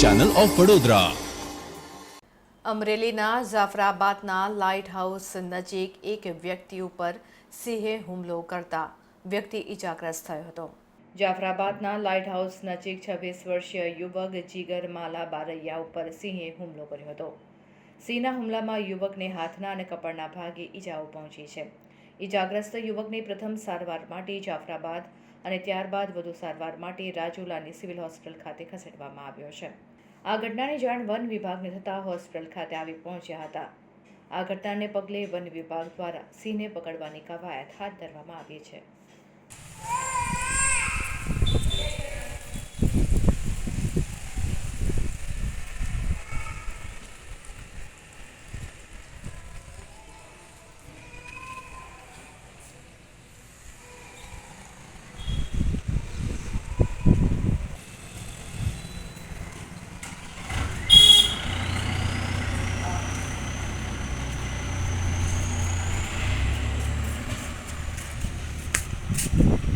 Channel of Vadodara અમરેલીના જાફરાબાદના light house નજીક એક વ્યક્તિ ઉપર સિંહે હુમલો કરતા વ્યક્તિ ઈજાગ્રસ્ત થયો હતો. જાફરાબાદના લાઇટ હાઉસ નજીક છવ્વીસ વર્ષીય યુવક જીગર માલા બારૈયા ઉપર સિંહે હુમલો કર્યો હતો. સિંહના હુમલામાં યુવકને હાથના અને કપડના ભાગે ઈજાઓ પહોંચી છે. ઈજાગ્રસ્ત યુવકને પ્રથમ સારવાર માટે જાફરાબાદ અને ત્યારબાદ વધુ સારવાર માટે રાજુલાની સિવિલ હોસ્પિટલ ખાતે ખસેડવામાં આવ્યો છે. આ ઘટનાની જાણ વન વિભાગને થતાં હોસ્પિટલ ખાતે આવી પહોંચ્યા હતા. આ ઘટનાને પગલે વન વિભાગ દ્વારા સિંહને પકડવાની કવાયત હાથ ધરવામાં આવી છે. guys.